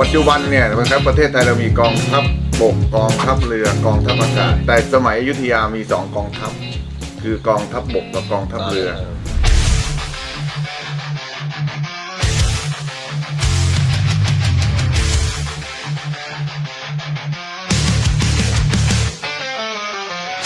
ปัจจุบันเนี่ยนะครับประเทศไทยเรามีกองทัพบกกองทัพเรือกองทัพอากาศแต่สมัยอยุธยามีสองกองทัพ คือกองทัพบกกับกองทัพเรือ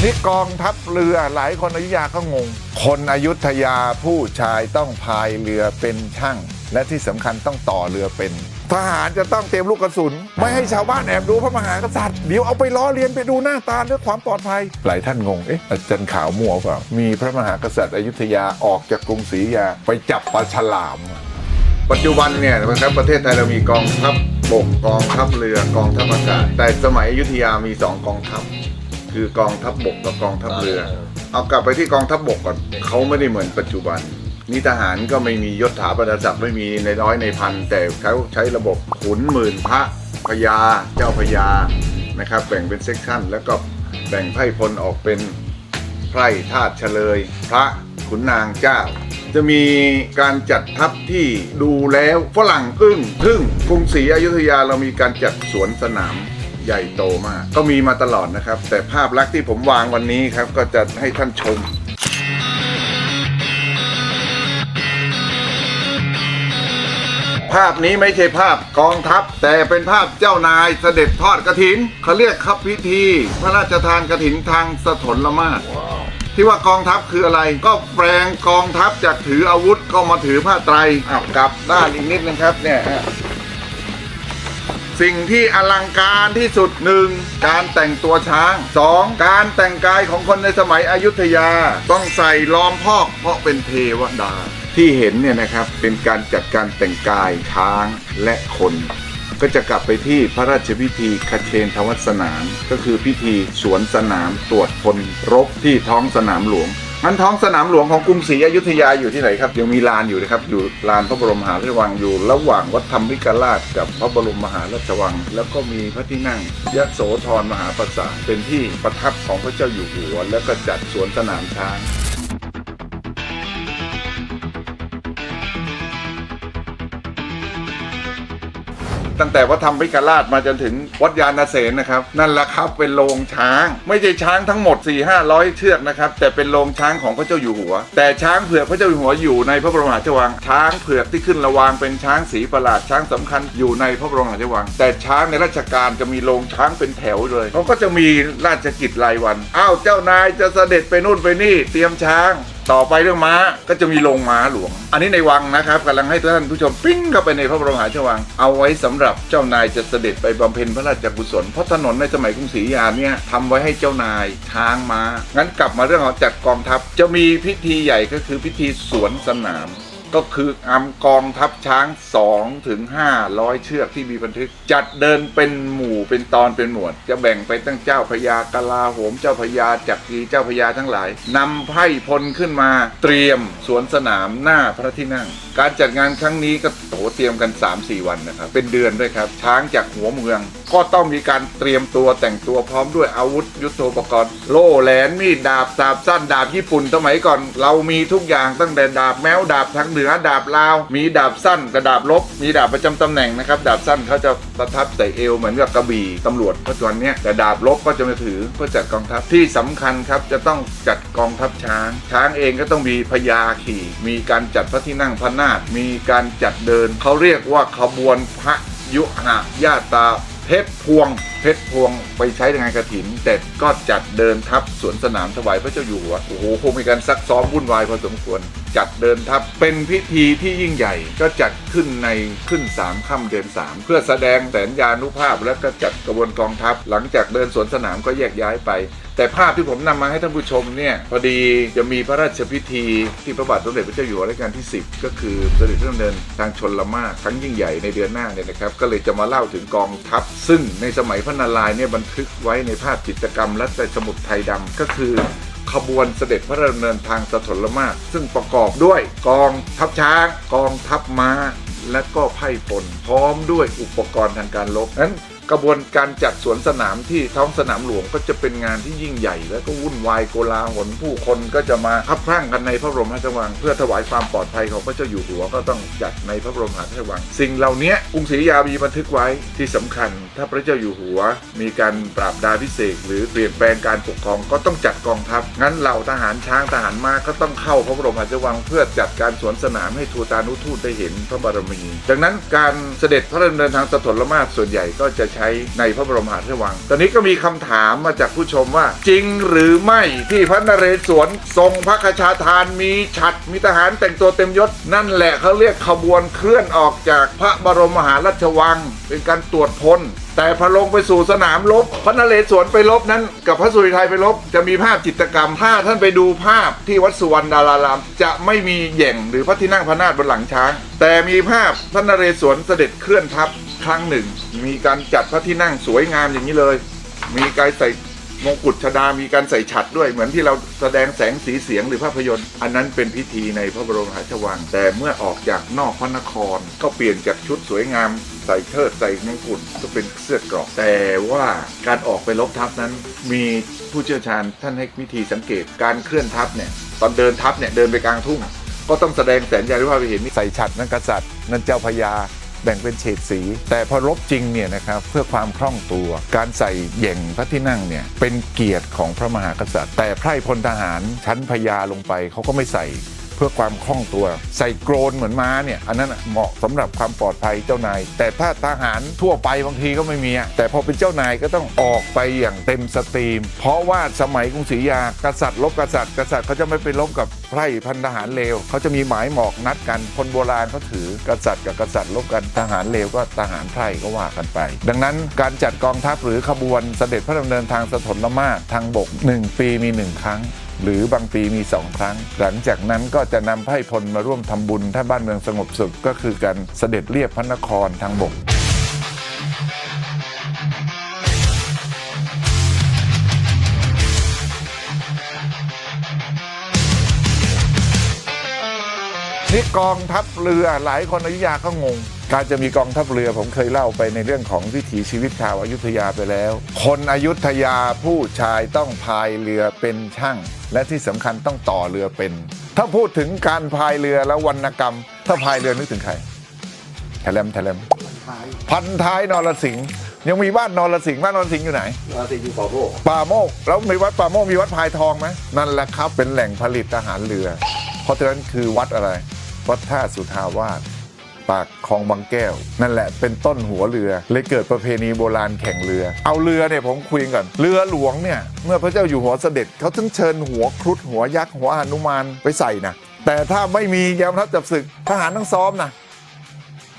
นี่กองทัพเรือหลายคนอยุธยาก็งง คนอยุธยาผู้ชายต้องพายเรือเป็นช่าง และที่สำคัญต้องต่อเรือเป็น ทหารจะต้องเตรียมลูกกระสุน ไม่ให้ชาวบ้านแอบดูพระมหากษัตริย์เดี๋ยวเอาไปล้อเลียนไปดูหน้าตาเรื่องความปลอดภัย หลายท่านงงเอ๊ะอาจารย์ขาวมัวเปล่ามีพระมหากษัตริย์อยุธยาออกจากกรุงศรีอยุธยาไปจับปลาฉลาม ปัจจุบันเนี่ยนะครับประเทศไทยเรามีกองทัพบกกองทัพเรือกองทัพอากาศแต่สมัยอยุธยามีสองกองทัพ คือกองทัพบกกับกองทัพเรือ เอากลับไปที่กองทัพบกก่อนเขาไม่ได้เหมือนปัจจุบัน นี่ทหารก็ไม่มียศถาบรรดาศักดิ์ไม่มีในร้อยในพัน แต่เขาใช้ระบบขุนหมื่นพระพญาเจ้าพญานะครับแบ่งเป็นเซกชันแล้วก็แบ่งไพ่พลออกเป็นไพร่ธาตุเฉลย พระขุนนางเจ้า จะมีการจัดทัพที่ดูแล้วฝรั่งอึ้งทึ่งกรุงศรีอยุธยาเรามีการจัดสวนสนามใหญ่โตมาก ก็มีมาตลอดนะครับ แต่ภาพลักษณ์ที่ผมวางวันนี้ครับก็จะให้ท่านชม ภาพนี้ไม่ใช่ภาพกองทัพ แต่เป็นภาพเจ้านายเสด็จทอดกระถินเขาเรียกครับพิธี พระราชทานกระถินทางสถนละมาศที่ว่ากองทัพคืออะไร ก็แปลงกองทัพจากถืออาวุธก็มาถือผ้าไตรอ้าวกลับด้านอีกนิดนึงครับเนี่ยสิ่งที่อลังการที่สุดหนึ่งการแต่งตัวช้างสองการแต่งกายของคนในสมัยอยุธยา ต้องใส่ล้อมพอกเพราะเป็นเทวดา ที่เห็นเนี่ยนะครับเป็นการจัดการแต่งกายช้างและคน ก็จะกลับไปที่พระราชพิธีคเชนทวัสนานก็คือพิธีสวนสนามตรวจพลรบที่ท้องสนามหลวงมันท้องสนามหลวงของกรุงศรีอยุธยาอยู่ที่ไหนครับ ยังมีลานอยู่นะครับ อยู่ลานพระบรมมหาราชวังอยู่ ระหว่างวัดธรรมวิกราชกับพระบรมมหาราชวัง แล้วก็มีพระที่นั่งยโสธรมหาปราสาทเป็นที่ประทับของพระเจ้าอยู่หัว แล้วก็จัดสวนสนามช้าง ตั้งแต่วัดธรรมพิกราชมาจนถึงวัดยาณเสนนะครับ นั่นแหละครับเป็นโรงช้าง ไม่ใช่ช้างทั้งหมด 4 5 0 0 เชือกนะครับ แต่เป็นโรงช้างของพระเจ้าอยู่หัว แต่ช้างเผือกพระเจ้าอยู่หัวอยู่ในพระบรมหาราชวัง ช้างเผือกที่ขึ้นระวางเป็นช้างสีประหลาดช้างสำคัญอยู่ในพระบรมหาราชวัง แต่ช้างในราชการจะมีโรงช้างเป็นแถวเลยเขาก็จะมีราชกิจรายวันอ้าวเจ้านายจะเสด็จไปนู่นไปนี่ เตรียมช้าง ต่อไปเรื่องม้าก็จะมีโรงม้าหลวง อันนี้ในวังนะครับกำลังให้ท่านผู้ชมปิ้งเข้าไปในพระบรมหาราชวัง เอาไว้สำหรับเจ้านายจะเสด็จไปบำเพ็ญพระราชกุศลเพราะถนนในสมัยกรุงศรีอยุธยาเนี่ยทำไว้ให้เจ้านายช้างม้างั้นกลับมาเรื่องของจัดกองทัพจะมีพิธีใหญ่ก็คือพิธีสวนสนาม ก็คืออำกองทัพช้าง2ถึง500เชือกที่มีบันทึก จัดเดินเป็นหมู่เป็นตอนเป็นหมวด จะแบ่งไปตั้งเจ้าพญากลาโหมเจ้าพญาจักรีเจ้าพญาทั้งหลายนำไพ่พลขึ้นมาเตรียมสวนสนามหน้าพระที่นั่ง การจัดงานครั้งนี้ก็โหเตรียมกัน 3-4 วันนะครับเป็นเดือนด้วยครับช้างจากหัวเมือง ก็ต้องมีการเตรียมตัวแต่งตัวพร้อมด้วยอาวุธยุทโธปกรณ์ โล่แหลนมีดดาบดาบสั้นดาบญี่ปุ่นสมัยก่อน เรามีทุกอย่างตั้งแต่ดาบแมวดาบทางเหนือดาบลาว มีดาบสั้นกับดาบลบ มีดาบประจำตำแหน่งนะครับ ดาบสั้นเขาจะประทับใส่เอวเหมือนกับกระบี่ตำรวจปัจจุบันเนี้ยแต่ดาบลบก็จะมาถือเพื่อจัดกองทัพที่สำคัญครับจะต้องจัดกองทัพช้าง ช้างเองก็ต้องมีพญาขี่ มีการจัดพระที่นั่งพระนาคมีการจัดเดินเขาเรียกว่าขบวนพระยุหะญาตา เทพพวงเพชรพวงไปใช้ในงานกระถิน แต่ก็จัดเดินทัพสวนสนามถวายพระเจ้าอยู่หัวโอ้โหคงมีการซักซ้อมวุ่นวายพอสมควร จัดเดินทัพเป็นพิธีที่ยิ่งใหญ่ ก็จัดขึ้นในขึ้นสามค่ำเดือนสามเพื่อแสดงแสนยานุภาพ และก็จัดกระบวนกองทัพ หลังจากเดินสวนสนามก็แยกย้ายไป แต่ภาพที่ผมนำมาให้ท่านผู้ชมเนี่ยพอดีจะมีพระราชพิธีที่พระบาทสมเด็จพระเจ้าอยู่หัวรัชกาลที่ 10 ก็คือเสด็จพระดำเนินทางชนละมากครั้งยิ่งใหญ่ในเดือนหน้าเนี่ยนะครับก็เลยจะมาเล่าถึงกองทัพซึ่งในสมัยพระนารายณ์เนี่ยบันทึกไว้ในภาพจิตรกรรมและในสมุดไทยดำก็คือขบวนเสด็จพระดำเนินทางสถนละมาก ซึ่งประกอบด้วยกองทัพช้าง กองทัพม้า และก็ไพ่ปนพร้อมด้วยอุปกรณ์ทางการรบนั้น กระบวนการจัดสวนสนามที่ท้องสนามหลวงก็จะเป็นงานที่ยิ่งใหญ่ และก็วุ่นวายโกลาหลผู้คนก็จะมาคับพรั่งกันในพระบรมราชวัง เพื่อถวายความปลอดภัยของพระเจ้าอยู่หัวก็ต้องจัดในพระบรมราชวัง สิ่งเหล่านี้กรุงศรีอยุธยามีบันทึกไว้ที่สำคัญ ถ้าพระเจ้าอยู่หัว มีการปราบดาพิเศษหรือเปลี่ยนแปลงการปกครองก็ต้องจัดกองทัพงั้นเหล่าทหารช้างทหารม้าก็ต้องเข้าพระบรมราชวัง เพื่อจัดการสวนสนามให้ทูตานุทูตได้เห็นพระบารมี ดังนั้นการเสด็จพระดำเนินทางสถลมาศส่วนใหญ่ก็จะใช้ในพระบรมหาราชวัง ตอนนี้ก็มีคำถามมาจากผู้ชมว่า จริงหรือไม่ที่พระนเรศวรทรงพระคชาทานมีฉัดมีทหารแต่งตัวเต็มยศ นั่นแหละเขาเรียกขบวนเคลื่อนออกจากพระบรมมหาราชวัง เป็นการตรวจพลแต่พอลงไปสู่สนามรบพระนเรศวรไปรบนั้น กับพระสุริไทยไปรบจะมีภาพจิตรกรรม ถ้าท่านไปดูภาพที่วัดสุวรรณดาราราม จะไม่มีแหย่งหรือพระที่นั่งพระนาถบนหลังช้าง แต่มีภาพพระนเรศวรเสด็จเคลื่อนทัพ ครั้งหนึ่ง มีการจัดพระที่นั่งสวยงามอย่างนี้เลย มีการใส่มงกุฎชดา มีการใส่ฉัดด้วย เหมือนที่เราแสดงแสงสีเสียงหรือภาพยนตร์ อันนั้นเป็นพิธีในพระบรมราชวัง แต่เมื่อออกจากนอกพระนคร ก็เปลี่ยนจากชุดสวยงามใส่เชิดใส่มงกุฎก็เป็นเสื้อกราะแต่ว่าการออกไปลบทัพนั้น มีผู้เชี่ยวชาญท่านให้วิธีสังเกตการเคลื่อนทัพเนี่ยตอนเดินทัพเนี่ยเดินไปกลางทุ่ง ก็ต้องแสดงแสนยานุภาพให้เห็นใส่ฉัดนั่นกษัตริย์นั่นเจ้าพญา แบ่งเป็นเฉดสี แต่พอรบจริงเนี่ยนะครับเพื่อความคล่องตัว การใส่แหย่งพระที่นั่งเนี่ยเป็นเกียรติของพระมหากษัตริย์ แต่ไพร่พลทหารชั้นพญาลงไปเขาก็ไม่ใส่ พื่อความคล่องตัว ใส่โกรนเหมือนม้าเนี่ยอันนั้นเหมาะสำหรับความปลอดภัยเจ้านาย แต่ถ้าทหารทั่วไปบางทีก็ไม่มี แต่พอเป็นเจ้านายก็ต้องออกไปอย่างเต็มสตรีม เพราะว่าสมัยกรุงศรีอยุธยากษัตริย์ลบกษัตริย์กษัตริย์เขาจะไม่ไปลบกับไพร่พันทหารเลวเขาจะมีหมายหมอกนัดกันคนโบราณเขาถือกษัตริย์กับกษัตริย์ลบกันทหารเลวก็ทหารไพร่ก็ว่ากันไป ดังนั้นการจัดกองทัพหรือขบวนเสด็จพระดำเนินทางสถลมาทางบก 1 ปีมี 1 ครั้ง หรือบางปีมีสองครั้ง หลังจากนั้นก็จะนำไพร่พลมาร่วมทำบุญ ถ้าบ้านเมืองสงบสุขก็คือการเสด็จเรียบพระนครทางบก นี่กองทัพเรือหลายคนอยุธยาก็งง การจะมีกองทัพเรือผมเคยเล่าไปในเรื่องของวิถีชีวิตชาวอายุทยาไปแล้ว คนอยุธยาผู้ชายต้องพายเรือเป็นช่าง และที่สำคัญต้องต่อเรือเป็น ถ้าพูดถึงการพายเรือแล้ววรรณกรรม ถ้าพายเรือนึกถึงใครแถลมแถลมพันท้ายนรสิงห์ยังมีบ้านนรสิงห์บ้านนรสิงห์อยู่ไหนราศีอยู่ขอโลกป่าโมกแล้วมีวัดป่าโมกมีวัดพายทองไหมนั่นแหละครับเป็นแหล่งผลิตทหารเรือ เพราะฉะนั้นคือวัดอะไร วัดท่าสุทาวาสปากคลองบางแก้ว นั่นแหละเป็นต้นหัวเรือ เลยเกิดประเพณีโบราณแข่งเรือ เอาเรือเนี่ยผมคุยก่อน เรือหลวงเนี่ยเมื่อพระเจ้าอยู่หัวเสด็จเขาถึงเชิญหัวครุฑหัวยักษ์หัวหนุมานไปใส่นะแต่ถ้าไม่มียามทัพจับศึกทหารต้องซ้อมนะ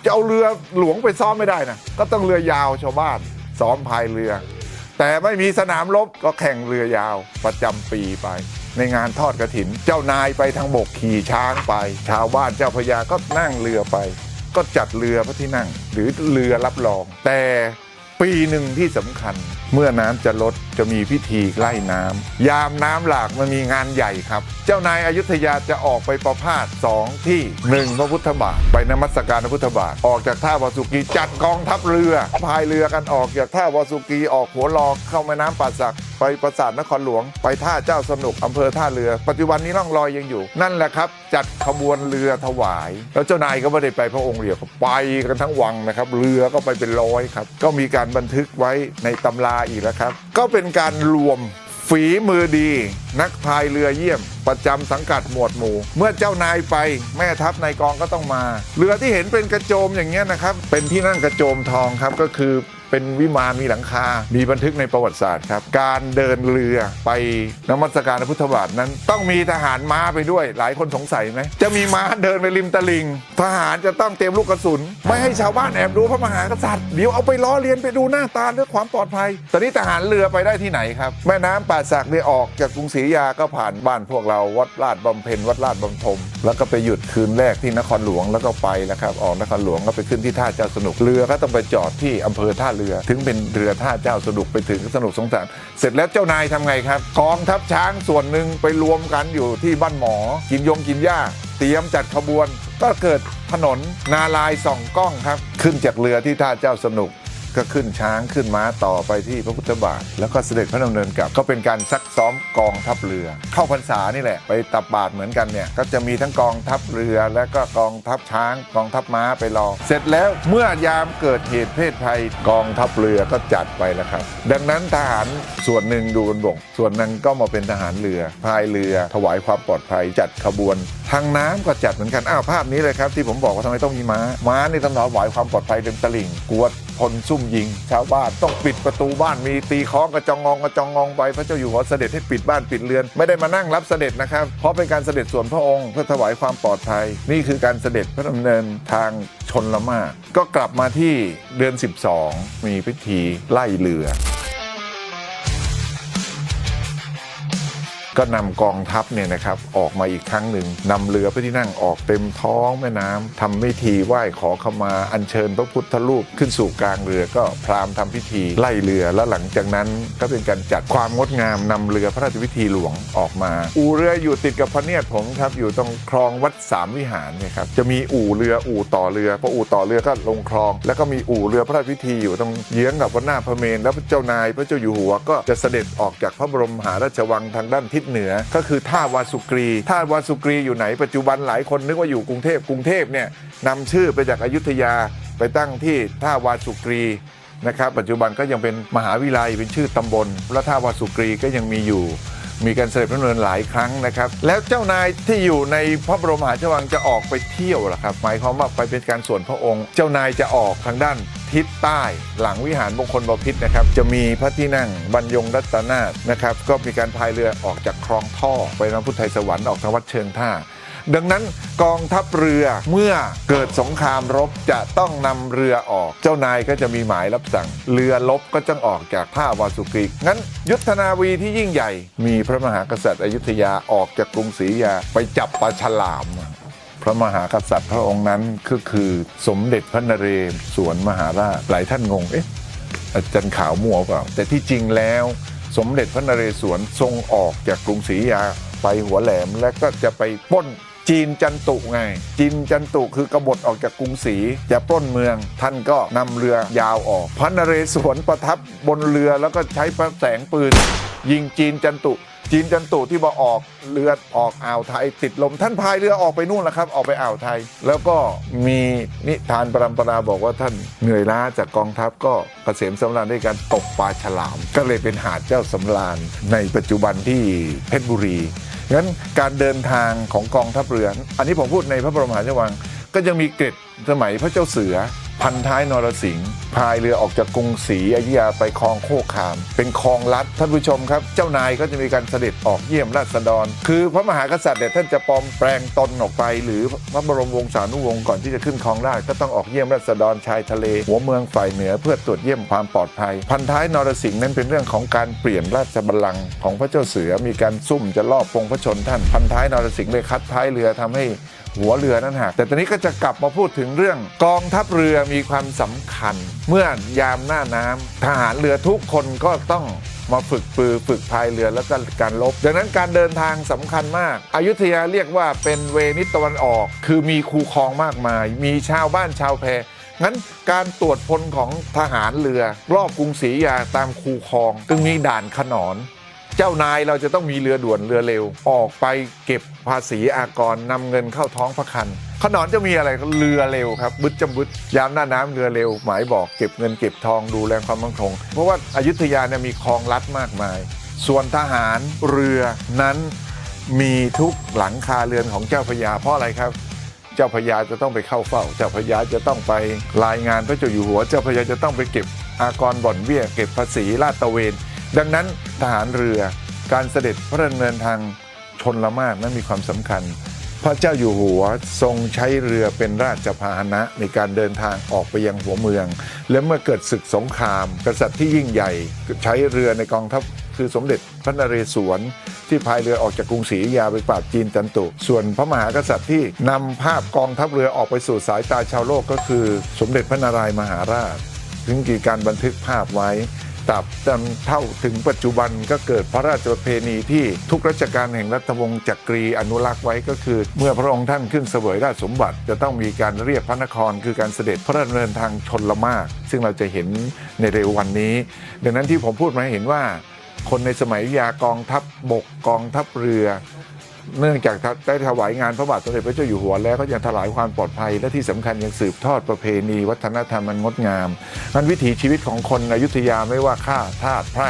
จะเอาเรือหลวงไปซ้อมไม่ได้นะก็ต้องเรือยาวชาวบ้านซ้อมพายเรือ แต่ไม่มีสนามรบก็แข่งเรือยาวประจำปีไป ในงานทอดกระถิน เจ้านายไปทางบกขี่ช้างไป ชาวบ้านเจ้าพระยาก็นั่งเรือไป ก็จัดเรือพระที่นั่ง หรือเรือรับรอง แต่ปีหนึ่งที่สำคัญเมื่อน้ำจะลดจะมีพิธีไล่น้ำยามน้ำหลากมันมีงานใหญ่ครับ เจ้านายอายุทยาจะออกไปประพาสสองที่หนึ่งพระพุทธบาทไปนมัสการพระพุทธบาทออกจากท่าวาสุกีจัดกองทัพเรือพายเรือกันออกจากท่าวาสุกีออกหัวลอกเข้าแม่น้ำป่าสักไปปราสาทนครหลวง ไปท่าเจ้าสนุกอำเภอท่าเรือ ปัจจุบันนี้ร่องรอยยังอยู่ นั่นแหละครับ จัดขบวนเรือถวาย แล้วเจ้านายก็ไม่ได้ไปพระองค์เดียวไปกันทั้งวังนะครับ เรือก็ไปเป็นร้อยครับ ก็มีการบันทึกไว้ในตำราอีกแล้วครับก็เป็นการรวมฝีมือดี นักพายเรือเยี่ยม ประจำสังกัดหมวดหมู่ เมื่อเจ้านายไปแม่ทัพนายกองก็ต้องมา เรือที่เห็นเป็นกระโจมอย่างเงี้ยนะครับ เป็นที่นั่งกระโจมทองครับก็คือ เป็นวิมานมีหลังคา มีบันทึกในประวัติศาสตร์ครับ การเดินเรือไปนมัสการพระพุทธบาทนั้น ต้องมีทหารม้าไปด้วย หลายคนสงสัยไหมจะมีม้าเดินไปริมตลิง ทหารจะต้องเตรียมลูกกระสุน ไม่ให้ชาวบ้านแอบดูพระมหากษัตริย์เดี๋ยวเอาไปล้อเลียนไปดูหน้าตาเรื่องความปลอดภัย ตอนนี้ทหารเรือไปได้ที่ไหนครับ แม่น้ำป่าสักเนี่ยออกจากกรุงศรีอยุธยาก็ผ่านบ้านพวกเราวัดลาดบำเพ็ญวัดลาดบำทม แล้วก็ไปหยุดคืนแรกที่นครหลวงแล้วก็ไปแล้วครับออกนครหลวงก็ไปขึ้นที่ท่าเจ้าสนุกเรือก็ต้องไปจอดที่อำเภอท่าเรือ ถึงเป็นเรือท่าเจ้าสนุกไปถึงสนุกสงสารเสร็จแล้วเจ้านายทำไงครับกองทัพช้างส่วนหนึ่งไปรวมกันอยู่ที่บ้านหมอ กินยงกินหญ้า เตรียมจัดขบวน ก็เกิดถนนนาลายส่องกล้องครับ ขึ้นจากเรือที่ท่าเจ้าสนุก ก็ขึ้นช้างขึ้นม้าต่อไปที่พระพุทธบาท แล้วก็เสด็จพระดำเนินกลับก็เป็นการซักซ้อมกองทัพเรือ เข้าพรรษานี่แหละไปตับบาตรเหมือนกันเนี่ยก็จะมีทั้งกองทัพเรือ และก็กองทัพช้าง กองทัพม้าไปรอเสร็จแล้วเมื่อยามเกิดเหตุเพศภัยกองทัพเรือก็จัดไปแล้วครับ ดังนั้นทหารส่วนหนึ่งดูบนบกส่วนหนึ่งก็มาเป็นทหารเรือพายเรือถวายความปลอดภัยจัดขบวน ทางน้ำก็จัดเหมือนกันอ้าวภาพนี้เลยครับที่ผมบอกว่าทำไมต้องมีม้าม้านี่ต้องถวายความปลอดภัยเต็มตลิ่งกวด พลซุ่มยิง ชาวบ้านต้องปิดประตูบ้านมีตีค้องกระจองงองกระจองงองไปพระเจ้าอยู่หัวเสด็จให้ปิดบ้านปิดเรือน ไม่ได้มานั่งรับเสด็จนะครับ เพราะเป็นการเสด็จส่วนพระองค์เพื่อถวายความปลอดภัย นี่คือการเสด็จพระดำเนินทางชนละมาก ก็กลับมาที่เดือน 12 มีพิธีไล่เรือ ก็นำกองทัพเนี่ยนะครับออกมาอีกครั้งหนึ่งนำเรือพระที่นั่งออกเต็มท้องแม่น้ำทำพิธีไหว้ขอขมาอัญเชิญพระพุทธรูปขึ้นสู่กลางเรือก็พราหมณ์ทำพิธีไล่เรือแล้วหลังจากนั้นก็เป็นการจัดความงดงามนำเรือพระราชพิธีหลวงออกมา อู่เรืออยู่ติดกับพระเนียดผมครับอยู่ตรงคลองวัดสามวิหารเนี่ยครับจะมีอู่เรืออู่ต่อเรือพออู่ต่อเรือก็ลงคลอง แล้วก็มีอู่เรือพระราชพิธีอยู่ตรงเยื้องกับวัดหน้าพระเมรุแล้วพระเจ้านายพระเจ้าอยู่หัวก็จะเสด็จออกจากพระบรมหาราชวังทางด้านทิศเหนือ ก็คือท่าวาสุกรีท่าวาสุกรีอยู่ไหนปัจจุบันหลายคนนึกว่าอยู่กรุงเทพกรุงเทพเนี่ยนำชื่อไปจากอยุธยาไปตั้งที่ท่าวาสุกรีนะครับปัจจุบันก็ยังเป็นมหาวิทยาลัยเป็นชื่อตำบลและท่าวาสุกรีก็ยังมีอยู่ มีการเสด็จพระดำเนินหลายครั้งนะครับ แล้วเจ้านายที่อยู่ในพระบรมมหาราชวังจะออกไปเที่ยวล่ะครับ หมายความว่าไปเป็นการส่วนพระองค์ เจ้านายจะออกทางด้านทิศใต้หลังวิหารมงคลบพิษนะครับ จะมีพระที่นั่งบรรยงรัตนานะครับ ก็มีการพายเรือออกจากคลองท่อ ไปน้ำพุทธไทยสวรรค์ออกทางวัดเชิงท่า ดังนั้นกองทัพเรือเมื่อเกิดสงครามรบจะต้องนำเรือออก เจ้านายก็จะมีหมายรับสั่ง เรือลบก็จะออกจากท่าวาสุกีงั้น ยุทธนาวีที่ยิ่งใหญ่ มีพระมหากษัตริย์อยุธยาออกจากกรุงศรีอยาไปจับปลาฉลามพระมหากษัตริย์พระองค์นั้นก็คือสมเด็จพระนเรศวรมหาราชหลายท่านงงเอ๊ะอาจารย์ขาวมัวเปล่า แต่ที่จริงแล้วสมเด็จพระนเรศวรทรงออกจากกรุงศรีอยาไปหัวแหลมและก็จะไปป้น จีนจันตุไง จีนจันตุคือกบฏออกจากกรุงศรีจะปล้นเมือง ท่านก็นำเรือยาวออก พระนเรศวรประทับบนเรือแล้วก็ใช้พระแสงปืน ยิงจีนจันตุ จีนจันตุที่มาออกเรือออกอ่าวไทย ติดลมท่านพายเรือออกไปนู่นแล้วครับ ออกไปอ่าวไทย แล้วก็มีนิทานปรำปราบอกว่าท่านเหนื่อยล้าจากกองทัพก็เกษมสำราญด้วยการตกปลาฉลาม ก็เลยเป็นหาดเจ้าสำราญในปัจจุบันที่เพชรบุรี งั้นการเดินทางของกองทัพเรือ อันนี้ผมพูดในพระบรมหาราชวัง ก็ยังมีเกร็ดสมัยพระเจ้าเสือ พันท้ายนรสิงห์พายเรือออกจากกรุงศรีอยุธยาไปคลองโคกคาม เป็นคลองลัดท่านผู้ชมครับ เจ้านายก็จะมีการเสด็จออกเยี่ยมราษฎร คือพระมหากษัตริย์เนี่ยท่านจะปลอมแปลงตนออกไป หรือพระบรมวงศานุวงศ์ก่อนที่จะขึ้นคลองราชก็ต้องออกเยี่ยมราษฎรชายทะเล หัวเมืองฝ่ายเหนือเพื่อตรวจเยี่ยมความปลอดภัย พันท้ายนรสิงห์นั้นเป็นเรื่องของการเปลี่ยนราชบัลลังก์ของพระเจ้าเสือมีการซุ่มจะลอบปรงพระชนท่านพันท้ายนรสิงห์เลยคัดท้ายเรือทำให้ หัวเรือนั้นหักแต่ตอนนี้ก็จะกลับมาพูดถึงเรื่องกองทัพเรือมีความสำคัญ เมื่อยามหน้าน้ำทหารเรือทุกคนก็ต้องมาฝึกปือฝึกพายเรือแล้วก็การลบ ดังนั้นการเดินทางสำคัญมาก อายุทยาเรียกว่าเป็นเวนิสตะวันออก คือมีคูคลองมากมาย มีชาวบ้านชาวแพงั้นการตรวจพลของทหารเรือ รอบกรุงศรีอยุธยาตามคูคลองจึงมีด่านขนอน เจ้านายเราจะต้องมีเรือด่วนเรือเร็ว ออกไปเก็บภาษีอากรนำเงินเข้าท้องพระคันขนอนจะมีอะไรเรือเร็วครับบึดจำบึดยามหน้าน้ำเรือเร็ว หมายบอกเก็บเงินเก็บทองดูแลความมั่นคง เพราะว่าอายุทยาเนี่ยมีคลองลัดมากมาย ส่วนทหารเรือนั้นมีทุกหลังคาเรือนของเจ้าพระยาเพราะอะไรครับ เจ้าพระยาจะต้องไปเข้าเฝ้า เจ้าพระยาจะต้องไปรายงานพระเจ้าอยู่หัว เจ้าพระยาจะต้องไปเก็บอากรบ่อนเบี้ยเก็บภาษีลาดตระเวน ดังนั้นทหารเรือการเสด็จพระดำเนินทางชนละมากนั้นมีความสำคัญ พระเจ้าอยู่หัวทรงใช้เรือเป็นราชพาหนะในการเดินทางออกไปยังหัวเมือง และเมื่อเกิดศึกสงคราม กษัตริย์ที่ยิ่งใหญ่ใช้เรือในกองทัพคือสมเด็จพระนเรศวรที่พายเรือออกจากกรุงศรีอยุธยาไปปราบจีนจันตุ ส่วนพระมหากษัตริย์ที่นำภาพกองทัพเรือออกไปสู่สายตาชาวโลกก็คือ สมเด็จพระนารายมหาราชถึงกี่การบันทึกภาพไว้ ตราบจนเท่าถึงปัจจุบันก็เกิดพระราชประเพณีที่ทุกรัชกาลแห่งรัฐวงศ์จักรีอนุรักษ์ไว้ก็คือ เมื่อพระองค์ท่านขึ้นเสวยราชสมบัติ จะต้องมีการเรียกพระนคร คือการเสด็จพระราชดำเนินทางชนละมาก ซึ่งเราจะเห็นในเร็ววันนี้ ดังนั้นที่ผมพูดมาเห็นว่า คนในสมัยอยุธยากองทัพบกกองทัพเรือ เนื่องจากได้ถวายงานพระบาทสมเด็จพระเจ้าอยู่หัวแล้วก็ยังถวายความปลอดภัย และที่สำคัญยังสืบทอดประเพณี วัฒนธรรมมันงดงามมันวิถีชีวิตของคนอยุธยาไม่ว่าข้าทาสไพร่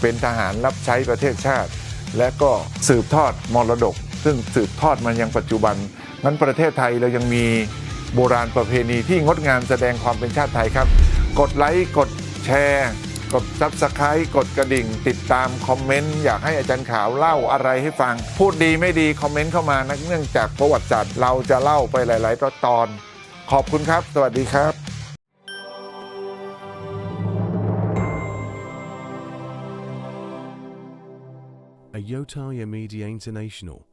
เป็นทหารรับใช้ประเทศชาติ และก็สืบทอดมรดก ซึ่งสืบทอดมันยังปัจจุบันนั้นประเทศไทยเรายังมีโบราณประเพณีที่งดงามแสดงความเป็นชาติไทยครับ กดไลค์กดแชร์ กดซับสไครต์กดกระดิ่ง ติดตามคอมเมนต์อยากให้อาจารย์ขาวเล่าอะไรให้ฟัง พูดดีไม่ดีคอมเมนต์เข้ามานะเนื่องจากประวัติศาสตร์เราจะเล่าไปหลาย ๆ ตอน ขอบคุณครับ สวัสดีครับ a Yotaya Media International